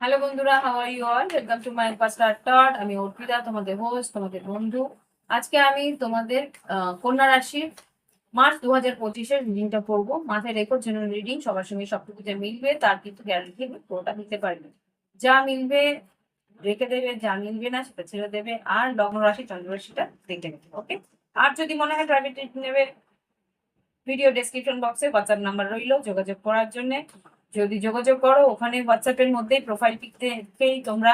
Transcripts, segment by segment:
Hello বন্ধুরা how you all welcome to my পাস্টার টট আমি অর্পিতা, তোমাদের হোস্ট তোমাদের বন্ধু। আজকে আমি তোমাদের কন্যা রাশির মার্চ দু হাজার পঁচিশের রিডিংটা করব মাথায় রেখো জেনারেল রিডিং সবার সঙ্গে সবটুকু যে মিলবে, তার কিন্তু গ্যারান্টি পুরোটা দিতে পারবে। যা মিলবে রেখে দেবে যা মিলবে না সেটা ছেড়ে দেবে, আর লগ্ন রাশি, চন্দ্র রাশিটা দেখে নেবে ওকে আর যদি মনে হয় প্রাইভেট নেবে ভিডিও ডেসক্রিপশন বক্সে হোয়াটসঅ্যাপ নাম্বার রইল, যোগাযোগ করার জন্য। যদি যোগাযোগ করো, ওখানে হোয়াটসঅ্যাপের মধ্যে প্রোফাইল পিকতেই তোমরা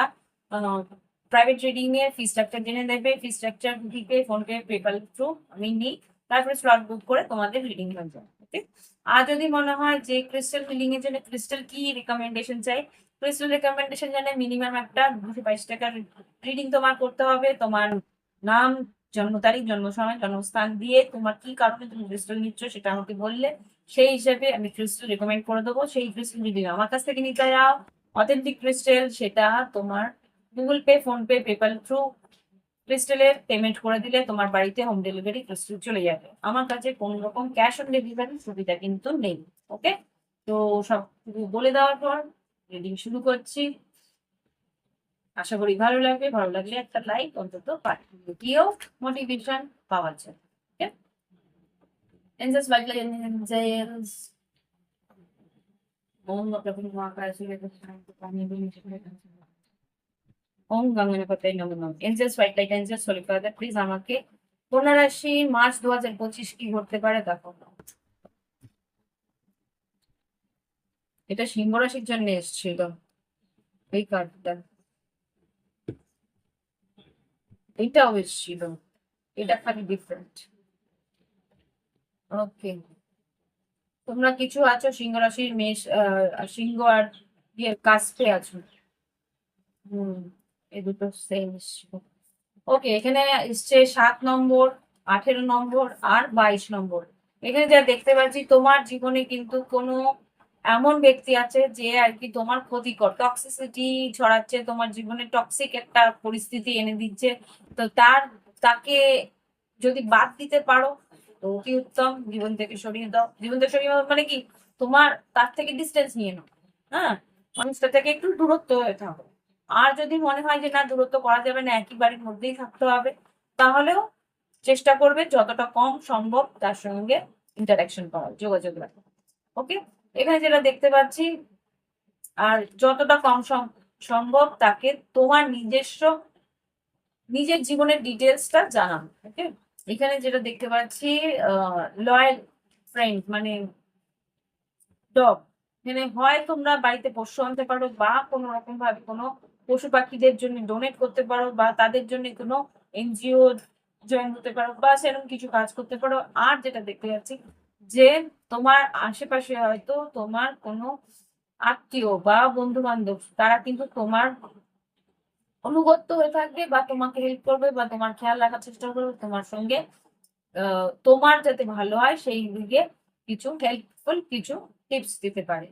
প্রাইভেট রিডিং ফি স্ট্রাকচার জেনে দেবে ফি স্ট্রাকচার দিকে ফোনপে পেপাল থ্রু আমি নিই, তারপরে স্লট বুক করে তোমাদের রিডিং হয়ে যাবে ওকে আর যদি মনে হয় যে ক্রিস্টাল রিডিং এর জন্য ক্রিস্টাল কি রিকমেন্ডেশন চাই ক্রিস্টাল রিকমেন্ডেশন জানে মিনিমাম একটা দুশো বাইশ টাকার রিডিং তোমার করতে হবে। তোমার নাম, জন্ম তারিখ, জন্ম সময়, জন্মস্থান দিয়ে তোমার কি কারণে তুমি ক্রিস্টাল নিচ্ছ সেটা আমাকে বললে। সেই হিসাবে আমি ক্রিস্টাল রেকমেন্ড করে দেবো। সেই ক্রিস্টাল যদি আমার কাছ থেকে নিতে যাও। অথেন্টিক ক্রিস্টাল সেটা তোমার Google pay phone pay PayPal through ক্রিস্টালের পেমেন্ট করে দিলে তোমার বাড়িতে হোম ডেলিভারি ক্রিস্টাল চলে যাবে। আমার কাছে কোনো রকম ক্যাশ অন ডেলিভারি সুবিধা কিন্তু নেই ওকে তো সব বলে দেওয়ার পর রিডিং শুরু করছি। আশা করি ভালো লাগবে। ভালো লাগলে একটা লাইক অন্তত পাঠিয়েও মোটিভেশন পাওয়া যায় হোয়াইট লাইট প্লিজ আমাকে মার্চ দু হাজার পঁচিশ কি ঘটতে পারে দেখো এটা সিংহ রাশির জন্য এসেছিল। এই কার্ডটা এটাও এসেছিল। এটা খালি ডিফারেন্ট ওকে তোমরা কিছু আছো? সিংহ রাশির মেষ সিংহ আর ইয়ে কাস্পে আছো? হুম এই দুটো সেম ওকে এখানে এসছে সাত নম্বর, আঠেরো নম্বর আর বাইশ নম্বর। এখানে যা দেখতে পাচ্ছি, তোমার জীবনে কিন্তু কোনো এমন ব্যক্তি আছে যে আর কি তোমার ক্ষতিকর টক্সিসিটি ছড়াচ্ছে, তোমার জীবনে টক্সিক একটা পরিস্থিতি এনে দিচ্ছে। তো তার, তাকে যদি বাদ দিতে পারো, তো কি উত্তম। জীবন থেকে সরিয়ে দাও। জীবন থেকে সরিয়ে মানে কি? তোমার তার থেকে ডিস্টেন্স নিয়ে নাও। হ্যাঁ? মানুষটা থেকে একটু দূরত্ব হয়ে থাকো। আর যদি মনে হয় যে না, দূরত্ব করা যাবে না, একই বাড়ির মধ্যেই থাকতে হবে, তাহলেও চেষ্টা করবে যতটা কম সম্ভব তার সঙ্গে ইন্টারাকশন করার, যোগাযোগ রাখা ওকে এখানে যেটা দেখতে পাচ্ছি, আর যতটা কম সম- সম্ভব তাকে তোমার নিজস্ব, নিজের জীবনের ডিটেলসটা জানানো ওকে এখানে যেটা দেখতে পাচ্ছি লয়াল ফ্রেন্ড মানে ডগ এখানে হয় তোমরা বাড়িতে পশু আনতে পারো বা কোনো রকম ভাবে কোনো পশু পাখিদের জন্য ডোনেট করতে পারো বা তাদের জন্য কোনো এনজিও জয়েন হতে পারো বা সেরকম কিছু কাজ করতে পারো। আর যেটা দেখতে যাচ্ছি যে তোমার আশেপাশে হয়তো তোমার কোনো আত্মীয় বা বন্ধু বান্ধব তারা কিন্তু তোমার অনুগত্য হয়ে থাকবে বা তোমাকে হেল্প করবে বা তোমার খেয়াল রাখার চেষ্টা করবে, তোমার সঙ্গে তোমার যাতে ভালো হয় সেই দিকে কিছু হেল্পফুল কিছু টিপস দিতে পারে।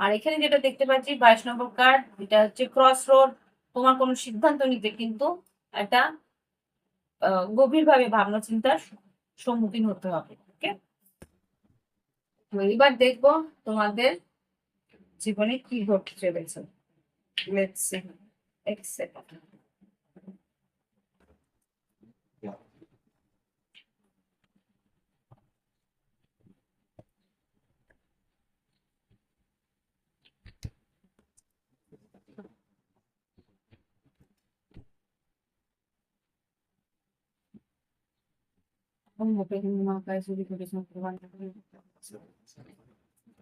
আর এখানে যেটা দেখতে পাচ্ছি, বাইশ নম্বর কার্ড এটা হচ্ছে ক্রস রোড তোমার কোনো সিদ্ধান্ত নিতে কিন্তু একটা গভীরভাবে ভাবনা চিন্তার সম্মুখীন হতে হবে। এবার দেখব তোমাদের জীবনে কি ঘটছে চলেছে লেটস সি এক্সেপ্ট ওম গঙ্গনাপতাই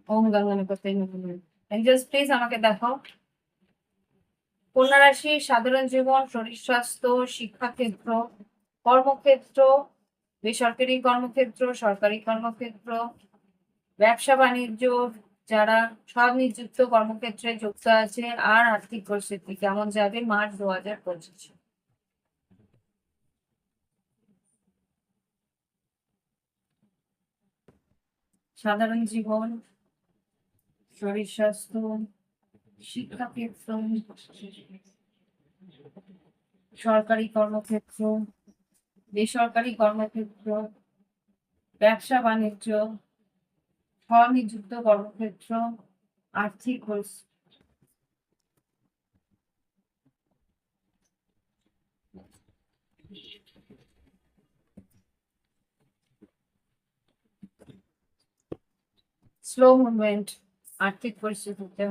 ওম গঙ্গনাপতাই এঞ্জেলস প্লিজ আমাকে সাধারণ জীবন শরীর স্বাস্থ্য শিক্ষাক্ষেত্র কর্মক্ষেত্র বেসরকারি কর্মক্ষেত্র সরকারি কর্মক্ষেত্র ব্যবসা বাণিজ্য যারা সব নিযুক্ত কর্মক্ষেত্রে যুক্ত আছে আর আর্থিক পরিস্থিতি কেমন যাবে? মার্চ দু হাজার পঁচিশে। সাধারণ জীবন, শরীর স্বাস্থ্য, শিক্ষা ক্ষেত্র, সরকারি কর্মক্ষেত্র, বেসরকারি কর্মক্ষেত্র, ব্যবসা বাণিজ্য, স্বনিযুক্ত কর্মক্ষেত্র, আর্থিক স্লো মুভমেন্ট আর্থিক পরিস্থিতিতে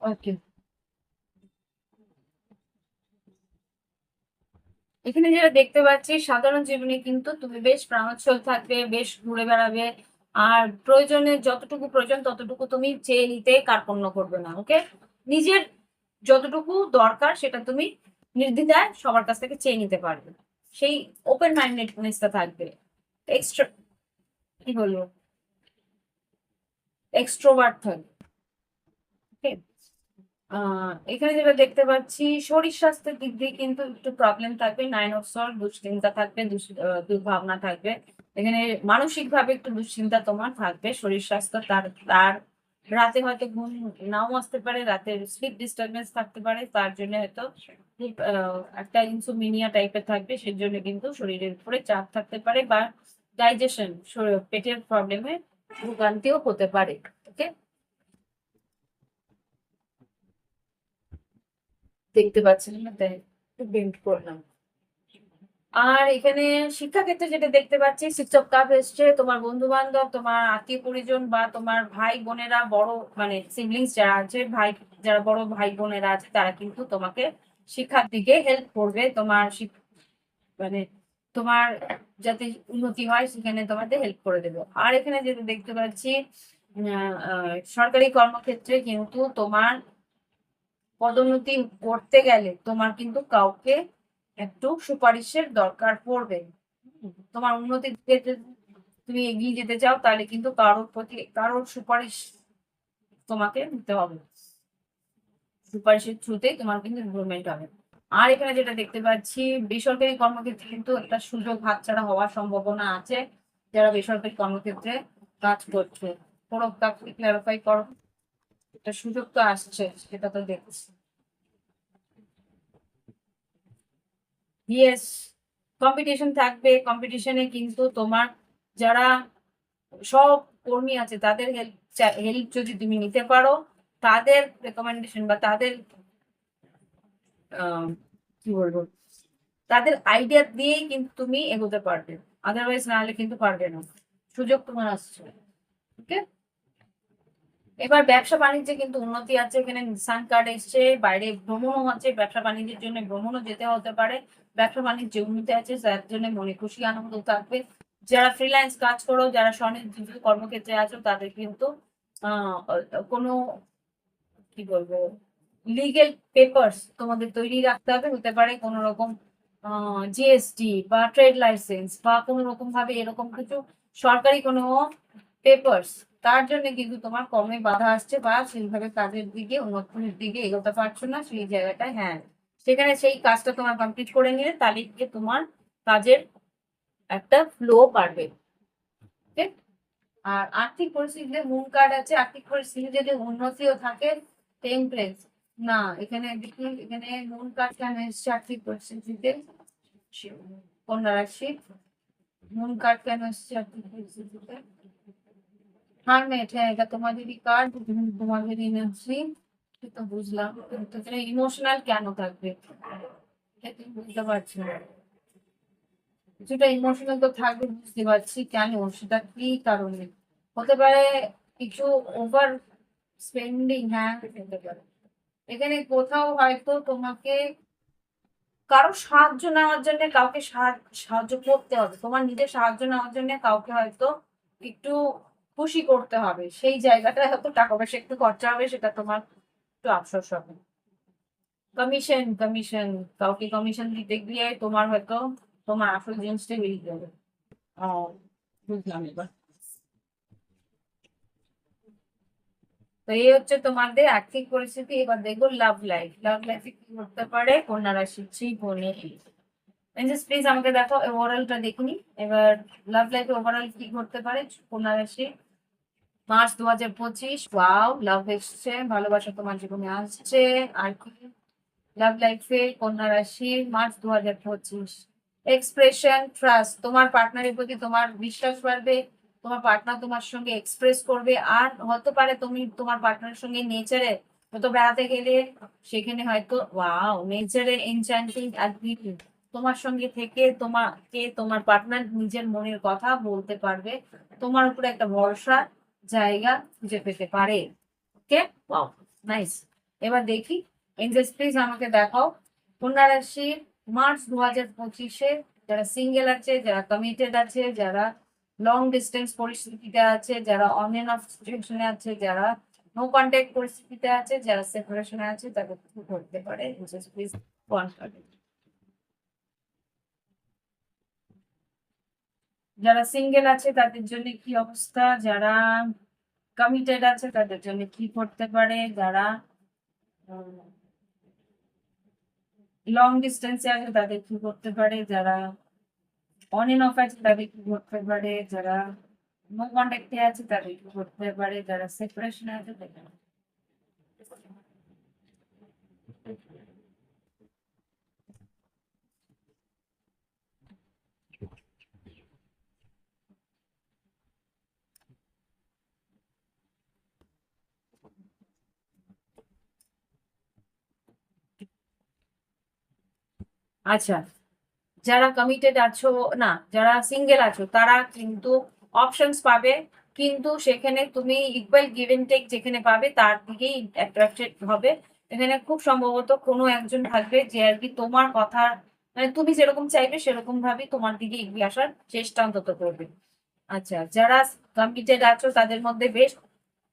ওকে এখানে যেটা দেখতে পাচ্ছি, সাধারণ জীবনে কিন্তু তুমি বেশ প্রাণোচ্ছল থাকবে, বেশ ঘুরে বেড়াবে আর প্রয়োজনে যতটুকু প্রয়োজন ততটুকু তুমি চেয়ে নিতে কার্পণ্য করবে না ওকে নিজের যতটুকু দরকার সেটা তুমি নির্দ্বিধায় সবার কাছ থেকে চেয়ে নিতে পারবে। সেই ওপেন মাইন্ডেডনেসটা থাকবে। এক্সট্রা কি বলব? এক্সট্রোভার্ট থাকবে। এখানে যেটা দেখতে পাচ্ছি, শরীর স্বাস্থ্যের দিক দিয়ে কিন্তু একটু প্রবলেম থাকবে। নাইন অফ সল দুশ্চিন্তা থাকবে দুর্ভাবনা থাকবে। এখানে মানসিক ভাবে একটু দুশ্চিন্তা তোমার থাকবে। শরীর স্বাস্থ্য তার তার রাতে হয়তো ঘুম নাও আসতে পারে, রাতে স্লিপ ডিস্টারবেন্স থাকতে পারে। তার জন্য হয়তো একটা ইনসোমিনিয়া টাইপের থাকবে। সেই জন্য কিন্তু শরীরের উপরে চাপ থাকতে পারে বা ডাইজেশন পেটের প্রবলেমে ভোগান্তিও হতে পারে ওকে দেখতে পাচ্ছেন না, তাই বেন্ড করলাম। আর এখানে শিক্ষাক্ষেত্রে যেটা দেখতে পাচ্ছি, শিক্ষক কাপ এসছে। তোমার বন্ধু বান্ধব তোমার আত্মীয় পরিজন বা তোমার ভাই বোনেরা, বড় মানে সিবলিংস যারা আছে, ভাই, যারা বড় ভাই বোনেরা আছে, তারা কিন্তু তোমাকে শিক্ষার দিকে হেল্প করবে। তোমার মানে তোমার যাতে উন্নতি হয়, সেখানে তোমাদের হেল্প করে দেবে। আর এখানে যেটা দেখতে পাচ্ছি সরকারি কর্মক্ষেত্রে কিন্তু তোমার পদোন্নতি করতে গেলে তোমার কিন্তু কাউকে একটু সুপারিশের দরকার পড়বে। তোমার উন্নতির দিকে তুমি এগিয়ে যেতে চাও, তাহলে কিন্তু কারোর প্রতি, কারোর সুপারিশ তোমাকে নিতে হবে। সুপারিশের থ্রুতেই তোমার কিন্তু ইমপ্রুভমেন্ট হবে। আর এখানে যেটা দেখতে পাচ্ছি, বেসরকারি কর্মক্ষেত্রে কিন্তু একটা সুযোগ হাতছাড়া হওয়ার সম্ভাবনা আছে। যারা বেসরকারি কর্মক্ষেত্রে কাজ করছে, কোনো ক্লারিফাই করো। একটা সুযোগ তো আসছে, সেটা তো দেখছি। ইয়েস কম্পিটিশন থাকবে। কম্পিটিশনে কিন্তু তোমার যারা সব কর্মী আছে, তাদের হেল্প হেল্প যদি তুমি নিতে পারো, তাদের রেকমেন্ডেশন বা তাদের কি বলব? তাদের আইডিয়া দিয়েই কিন্তু তুমি এগোতে পারবে। আদারওয়াইজ না হলে কিন্তু পারবে না। সুযোগ তোমার আসছে। ওকে এবার ব্যবসা বাণিজ্যে কিন্তু উন্নতি আছে। এখানে নিসান কার্ড এসছে, বাইরে ভ্রমণও আছে, ব্যবসা বাণিজ্যের জন্য ভ্রমণও যেতে হতে পারে। ব্যবসা বাণিজ্যে উন্নতি আছে তার জন্য মনে খুশি, আনন্দ থাকবে। যারা ফ্রিল্যান্স কাজ করো, যারা স্বনির্দিষ্ট কর্মক্ষেত্রে আছো, তাদের কিন্তু কোনো, কি বলব লিগেল পেপারস তোমাদের তৈরি রাখতে হবে। হতে পারে কোনো রকম জিএসটি বা ট্রেড লাইসেন্স বা কোনো রকম ভাবে এরকম কিছু সরকারি কোনো পেপারস তার জন্য কিন্তু তোমার কর্মে বাধা আসছে বা সেইভাবে কাজের দিকে, উন্নতির দিকে এগোতে পারছ না, সেই জায়গাটায় হ্যাঁ। সেখানে সেই কাজটা তোমার কমপ্লিট করে নিলে তাহলে গিয়ে তোমার কাজের একটা ফ্লো বাড়বে? আর আর্থিক পরিস্থিতিতে মুন কার্ড আছে, আর্থিক পরিস্থিতি যদি উন্নতিও থাকে টেম্পারেন্স না, এখানে দেখি, এখানে মুন কার্ড কেন এসছে আর্থিক পরিস্থিতিতে? কন্যা রাশি? মুন কার্ড কেন এসছে আর্থিক পরিস্থিতিতে? হারমেট হ্যাঁ এটা ইমোশনাল কেন থাকবে? বুঝতে পারছি কিছুটা ইমোশনাল তো থাকবে, বুঝতে পারছি কেন, সেটা কি কারণে? হতে পারে কিছু ওভার স্পেন্ডিং হ্যাঁ এখানে কোথাও হয়তো তোমাকে কারও সাহায্য নেওয়ার জন্য কাউকে সাহা- সাহায্য করতে হবে। তোমার নিজের সাহায্য নেওয়ার জন্য কাউকে হয়তো একটু খুশি করতে হবে। সেই জায়গাটায় হয়তো টাকা পয়সা একটু খরচা হবে সেটা তোমার একটু আফসোস হবে। কমিশন কমিশন কাউকে কমিশন দিতে গিয়ে তোমার হয়তো তোমার আসল জিনিসটা বেরিয়ে যাবে। বুঝলাম এবার। তো এই হচ্ছে তোমাদের আর্থিক পরিস্থিতি। এবার দেখব লাভ লাইফ লাভ লাইফে কি করতে পারে? কন্যা রাশি পনে প্লিজ আমাকে দেখো ওভারঅলটা দেখিনি এবার লাভ লাইফে ওভারঅল কি করতে পারে? কন্যা রাশি মার্চ দু হাজার পঁচিশ। ওয়াও লাভ এসছে, ভালোবাসা তোমার জীবনে আসছে। আর কি? লাভ লাইফে কন্যা রাশি, মার্চ দু হাজার পঁচিশ। এক্সপ্রেশন ট্রাস্ট তোমার পার্টনারের প্রতি তোমার বিশ্বাস বাড়বে, তোমার পার্টনার তোমার সঙ্গে এক্সপ্রেস করবে। আর হতে পারে তুমি তোমার পার্টনারের সঙ্গে নেচারে হয়তো বেড়াতে গেলে, সেখানে হয়তো ওয়াও নেচারে এনচান্টিং আর বিউটি তোমার সঙ্গে থেকে তোমাকে তোমার পার্টনার নিজের মনের কথা বলতে পারবে। তোমার উপরে একটা ভরসা জায়গা খুঁজে পেতে পারে। ওকে নাইস এবার দেখি এঞ্জেলস প্লিজ আমাকে দেখাও। কন্যা রাশি মার্চ দু হাজার পঁচিশে যারা সিঙ্গেল আছে, যারা কমিটেড আছে, যারা লং ডিস্টেন্স পরিস্থিতিতে আছে, যারা অন এন্ড অফ সিচুয়েশনে আছে, যারা নো কন্ট্যাক্ট পরিস্থিতিতে আছে, যারা সেপারেশনে আছে, তাদের কি করতে পারে। প্লিজ ওয়ান যারা সিঙ্গেল আছে, তাদের জন্য কি অবস্থা? যারা কমিটেড আছে, তাদের জন্য কি করতে পারে? যারা লং ডিস্টেন্সে আছে, তাদের কি করতে পারে? যারা অন এন্ড অফ আছে, তাদের কি করতে পারে? যারা নো কন্ট্যাক্টে আছে, তাদের কি করতে পারে? যারা সেপারেশনে আছে, তাদের আচ্ছা যারা কমিটেড আছো, না, যারা সিঙ্গেল আছো, তারা কিন্তু অপশনস পাবে, কিন্তু সেখানে তুমি ইকুয়াল গিভ এন্ড টেক যেখানে পাবে, তার দিকেই অ্যাট্রাক্টেড হবে। এখানে খুব সম্ভবত কোনো একজন থাকবে যে আর কি তোমার কথা মানে তুমি যেরকম চাইবে সেরকম ভাবে তোমার দিকে এগিয়ে আসার চেষ্টা অন্তত করবে। আচ্ছা যারা কমিটেড আছো, তাদের মধ্যে বেশ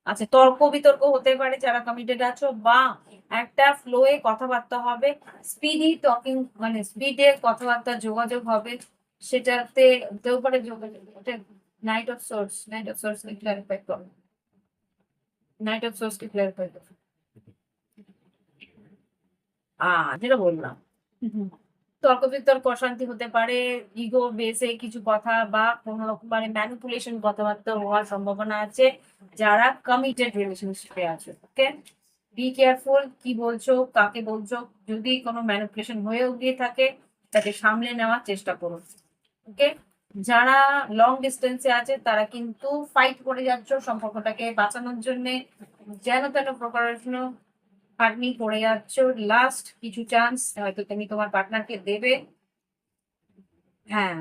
আচ্ছা তর্ক বিতর্ক হতে পারে যারা কমিটেড আছো বা একটা ফ্লোয়ে কথাবার্তা হবে স্পিডি টকিং মানে স্পিডে কথাবার্তা, যোগাযোগ হবে, সেটাতে হতেও পারে যোগাযোগ knight of swords knight of swords K clarify করো। নাইট অফ সোর্স কে ক্লারিফাই করো। আ যেটা বললাম। তর্ক বিতর্ক অশান্তি হতে পারে ইগো বেসে কিছু কথা বা কোনো রকম মানে ম্যানিপুলেশন কথাবার্তা হওয়ার সম্ভাবনা আছে, যারা কমিটেড রিলেশনশিপে আছে ওকে বি কেয়ারফুল কি বলছো, কাকে বলছো, যদি কোনো ম্যানিপুলেশন হয়েও গিয়ে থাকে, তাকে সামলে নেওয়ার চেষ্টা করুন ওকে যারা লং ডিস্টেন্সে আছে, তারা কিন্তু ফাইট করে যাচ্ছ সম্পর্কটাকে বাঁচানোর জন্য, যেন তেন প্রকারেশন পাটনি করে যাচ্ছ লাস্ট কিছু চান্স হয়তো তুমি তোমার পার্টনারকে দেবে। হ্যাঁ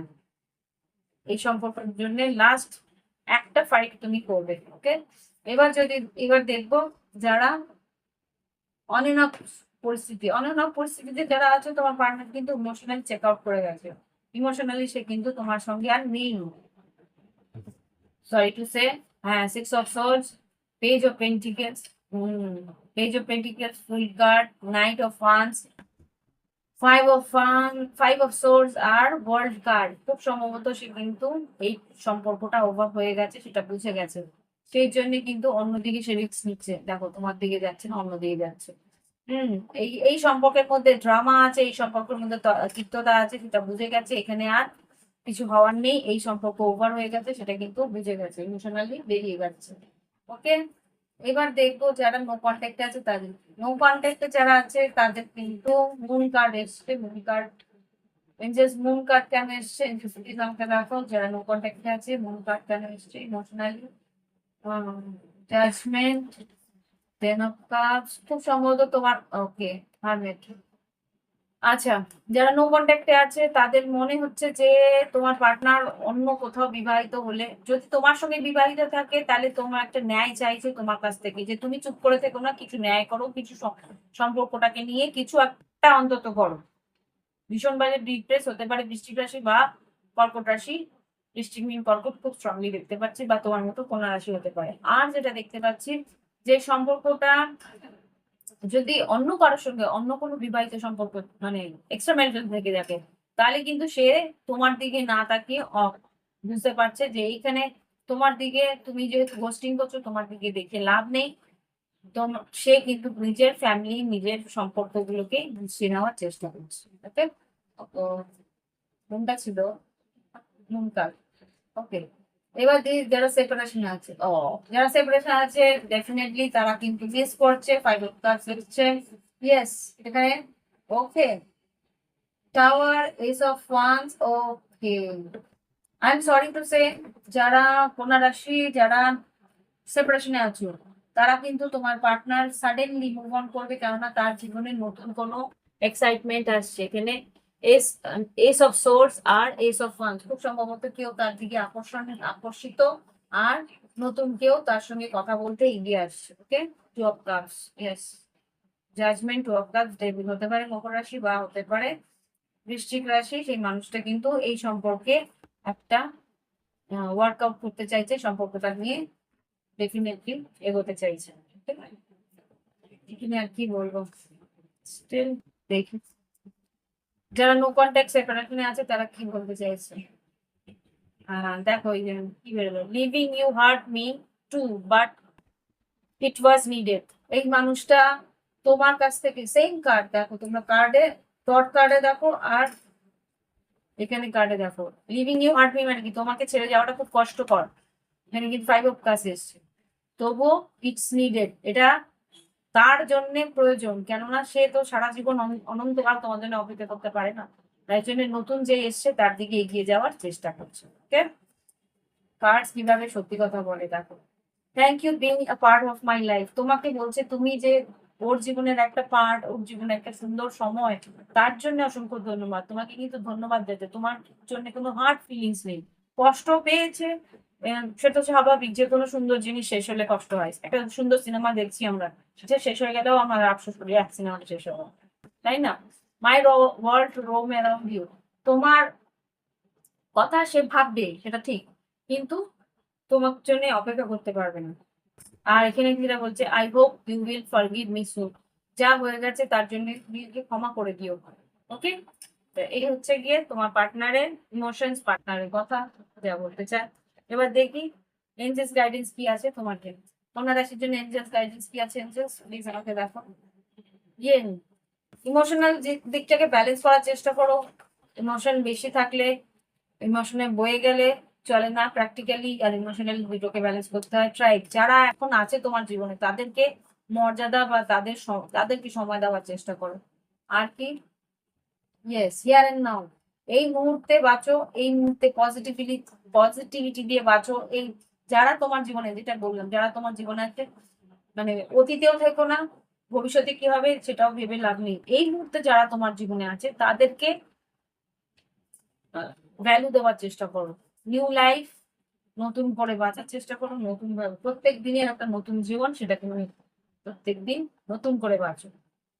এই সম্পর্কের জন্য লাস্ট একটা ফাইট তুমি করবে ওকে এবার যদি, এবার দেখব যারা অনিনক পরিস্থিতি অনিনক পরিস্থিতিতে যারা আছে, তোমার পার্টনার কিন্তু ইমোশনালি চেক আউট করে গেছে। ইমোশনালি সে কিন্তু তোমার সঙ্গে আর নেই। সরি টু সে হ্যাঁ six of swords page of pentacles page of pentacles fool card knight of funds five of five of swords R world card খুব সম্ভবত সে কিন্তু এই সম্পর্কটা ওভার হয়ে গেছে, সেটা বুঝে গেছে। সেই জন্য কিন্তু অন্যদিকে সে রিস্ক নিচ্ছে। দেখো, তোমার দিকে যাচ্ছে না অন্যদিকে যাচ্ছে। হম, এই এই সম্পর্কের মধ্যে ড্রামা আছে, এই সম্পর্কের মধ্যে তিক্ততা আছে, সেটা বুঝে গেছে। এখানে আর কিছু হওয়ার নেই, এই সম্পর্ক ওভার হয়ে গেছে, সেটা কিন্তু বুঝে গেছে। ইমোশনালি বেরিয়ে গেছে ওকে এবার দেখব যারা নো কন্ট্যাক্টে আছে তাদের। নো কন্ট্যাক্টে যারা আছে তাদের কিন্তু মুন কার্ড এসছে moon card just moon card কেন এসছে? প্লিজ নামটা দেখো যারা নো কন্ট্যাক্টে আছে মুন কার্ড কেন এসছে emotionally judgement ten of cups খুব সম্ভবত তোমার ওকে হারমেট আচ্ছা যারা নো কন্ট্যাক্টে আছে, তাদের মনে হচ্ছে যে তোমার পার্টনার অন্য কোথাও বিবাহিত হলে, যদি তোমার সঙ্গে বিবাহিত থাকে, তাহলে তোমার একটা ন্যায় চাইছে তোমার কাছ থেকে, যে তুমি চুপ করে থেকো না, কিছু ন্যায় করো, কিছু সম্পর্কটাকে নিয়ে কিছু একটা অন্তত করো। ভীষণ ভাবে ডিপ্রেস হতে পারে বৃষ্টিক রাশি বা কর্কট রাশি। বৃষ্টিক মিন কর্কট খুব স্ট্রংলি দেখতে পাচ্ছি বা তোমার মতো কোন রাশি হতে পারে। আর যেটা দেখতে পাচ্ছি, যে সম্পর্কটা যদি অন্য কারোর সঙ্গে অন্য কোনো বিবাহিত সম্পর্ক মানে এক্সট্রা ম্যারিটাল থেকে থাকে তাহলে কিন্তু সে তোমার দিকে না তাকিয়ে বুঝতে পারছে যে এইখানে তোমার দিকে, তুমি যেহেতু হোস্টিং করছ, তোমার দিকে দেখে লাভ নেই। সে কিন্তু নিজের ফ্যামিলি নিজের সম্পর্কগুলোকে গুছিয়ে নেওয়ার চেষ্টা করছে। ওকে? ছিল? ওকে। এবার যারা সেপারেশন আছে। ও। যারা সেপারেশন আছে ডেফিনেটলি তারা কিন্তু মিস করছে ফাইভ অফ কাপস হচ্ছে ইয়েস এখানে okay tower ace of wands okay I am sorry to say যারা কন্যা রাশি যারা সেপারেশনে আছো তারা কিন্তু তোমার পার্টনার সাডেনলি মুভ অন করবে কেননা তার জীবনে নতুন কোনো এক্সাইটমেন্ট আসছে। এখানে এস এস অফ সোর্স আর এস অফ ওয়ান্স খুব সম্ভবত কেউ তার দিকে আকর্ষণ, আকর্ষিত আর নতুন কেউ তার সঙ্গে কথা বলতে এগিয়ে আসছে okay two of cups yes judgement two of cups devil হতে পারে মকর রাশি বা হতে পারে বৃশ্চিক রাশি, সেই মানুষটা কিন্তু এই সম্পর্কে একটা ওয়ার্কআউট করতে চাইছে, সম্পর্কটা নিয়ে ডেফিনেটলি এগোতে চাইছে এখানে আর কি বলব? স্টিল দেখি। যারা নো কন্ট্যাক্ট সেপারেশনে আছে, তারা কি বলতে চাইছে? দেখো কি বেরোলো। Leaving you hurt me too but it was needed এই মানুষটা তোমার কাছ থেকে সেম কার্ড দেখো, তোমরা কার্ডে ডট কার্ডে দেখো আর এখানে কার্ডে দেখো। লিভিং ইউ হার্ট মি মানে কি? তোমাকে ছেড়ে যাওয়াটা খুব কষ্টকর। এখানে কিন্তু ফাইভ অফ কাছে এসছে। তবুও ইটস নিডেড এটা তার জন্য প্রয়োজন। কেননা সে তো সারা জীবন অন- অনন্তকাল তোমার জন্য অপেক্ষা করতে পারে না। তাই জন্য নতুন যে এসছে, তার দিকে এগিয়ে যাওয়ার চেষ্টা করছে, ওকে? কীভাবে সত্যি কথা বলে, দেখো। Thank you being a part of my life তোমাকে বলছে, তুমি যে ওর জীবনের একটা পার্ট ওর জীবনের একটা সুন্দর সময়, তার জন্য অসংখ্য ধন্যবাদ। তোমাকে কিন্তু ধন্যবাদ দিতে। তোমার জন্য কোনো হার্ট ফিলিংস নেই। কষ্ট পেয়েছে সেটা স্বাভাবিক যে কোনো সুন্দর জিনিস শেষ হলে কষ্ট হয়। একটা সুন্দর সিনেমা দেখছি আমরা, সেটা শেষ হয়ে গেলেও আমার আফসোস করি, এক সিনেমাটা শেষ হওয়া। তাই না? My world roam around you তোমার কথা সে ভাববে, সেটা ঠিক। কিন্তু তোমার জন্য অপেক্ষা করতে পারবে না। আর এখানে যেটা বলছে I hope you will forgive me soon যা হয়ে গেছে, তার জন্য ক্ষমা করে দিও। ওকে এই হচ্ছে গিয়ে তোমার পার্টনারের ইমোশনস পার্টনারের কথা যা বলতে চায়। এবার দেখি এঞ্জেলস গাইডেন্স কি আছে তোমার জন্য তোমার রাশির জন্য এঞ্জেলস গাইডেন্স কি আছে? এঞ্জেলস প্লিজ আমাকে দেখো। ইয়ে ইমোশনাল দিকটাকে ব্যালেন্স করার চেষ্টা করো। ইমোশন বেশি থাকলে ইমোশনে বয়ে গেলে চলে না প্র্যাকটিক্যালি আর ইমোশনাল দুটোকে ব্যালেন্স করতে হয়। ট্রাই যারা এখন আছে তোমার জীবনে, তাদেরকে মর্যাদা বা তাদের তাদেরকে সময় দেওয়ার চেষ্টা করো। আর কি? ইয়েস হিয়ার এন্ড নাও এই মুহূর্তে বাঁচো, এই মুহূর্তে পজিটিভিটি পজিটিভিটি দিয়ে বাঁচো। এই যারা তোমার জীবনে, যেটা বললাম, যারা তোমার জীবনে আছে মানে অতীতেও থেকো না, ভবিষ্যতে কি হবে সেটাও ভেবে লাভ নেই। এই মুহূর্তে যারা তোমার জীবনে আছে, তাদেরকে ভ্যালু দেওয়ার চেষ্টা করো। নিউ লাইফ নতুন করে বাঁচার চেষ্টা করো, নতুন প্রত্যেক দিনের একটা নতুন জীবন সেটা তুমি প্রত্যেক দিন নতুন করে বাঁচো।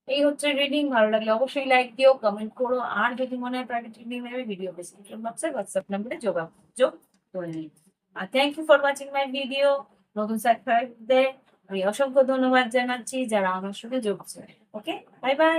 এই হচ্ছে রিডিং ভালো লাগলে অবশ্যই লাইক দিও কমেন্ট করো, আর যদি মনে হয় প্রাইভেট রিডিং নেবে ভিডিও ডিসক্রিপশন বক্সে হোয়াটসঅ্যাপ নাম্বারে যোগাযোগ করে নিন আর thank you for watching my video নতুন সাবস্ক্রাইব দে আমি অসংখ্য ধন্যবাদ জানাচ্ছি যারা আমার সঙ্গে যোগ ওকে বাই বাই